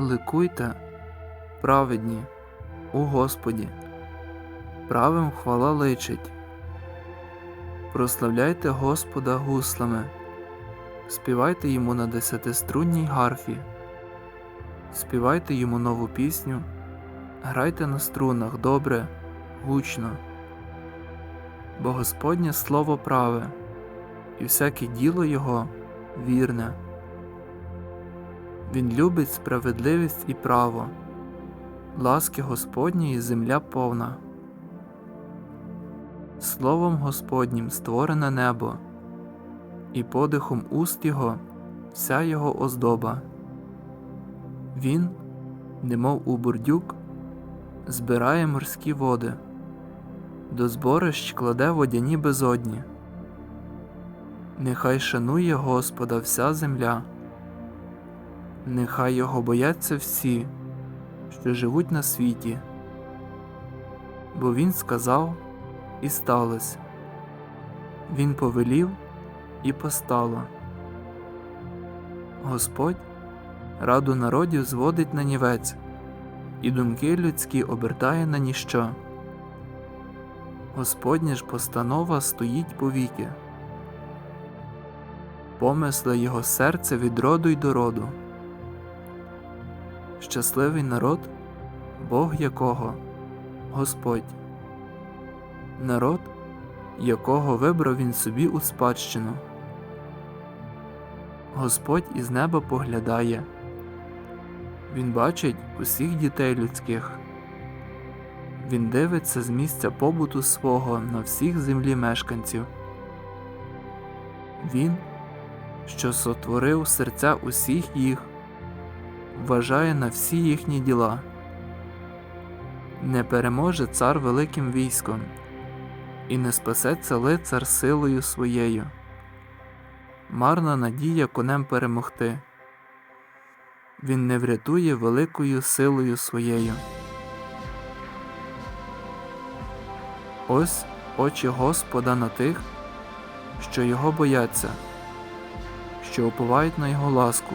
Ликуйте, праведні, у Господі, правим хвала личить. Прославляйте Господа гуслами, співайте йому на десятиструнній гарфі, співайте йому нову пісню, грайте на струнах добре, гучно. Бо Господнє слово праве, і всяке діло Його вірне. Він любить справедливість і право, ласки Господньої земля повна. Словом Господнім створене небо, і подихом уст Його вся Його оздоба. Він, немов у бурдюк, збирає морські води, до зборищ кладе водяні безодні. Нехай шанує Господа вся земля, нехай його бояться всі, що живуть на світі. Бо він сказав і сталося, він повелів і постало. Господь раду народів зводить на нівець, і думки людські обертає на ніщо. Господня ж постанова стоїть повіки помисли його серце від роду й до роду. Щасливий народ, Бог якого Господь, народ, якого вибрав він собі у спадщину. Господь із неба поглядає, Він бачить усіх дітей людських, Він дивиться з місця побуту свого на всіх землі мешканців. Він що сотворив серця усіх їх, вважає на всі їхні діла. Не переможе цар великим військом, і не спасеться лицар силою своєю. Марна надія конем перемогти. Він не врятує великою силою своєю. Ось очі Господа на тих, що його бояться що уповають на Його ласку,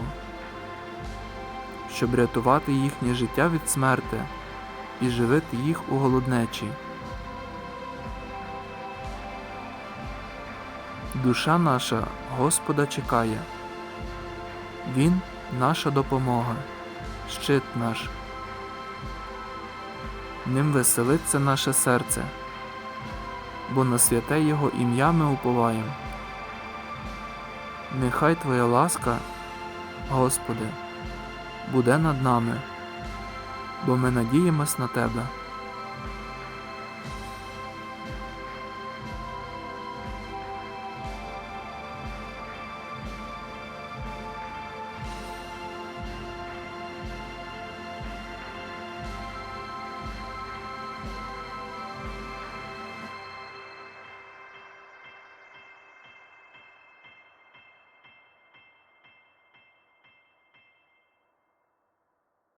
щоб рятувати їхнє життя від смерти і живити їх у голоднечі. Душа наша Господа чекає, Він наша допомога, щит наш. Ним веселиться наше серце, бо на святе Його ім'я ми уповаємо. Нехай Твоя ласка, Господи, буде над нами, бо ми надіємось на Тебе.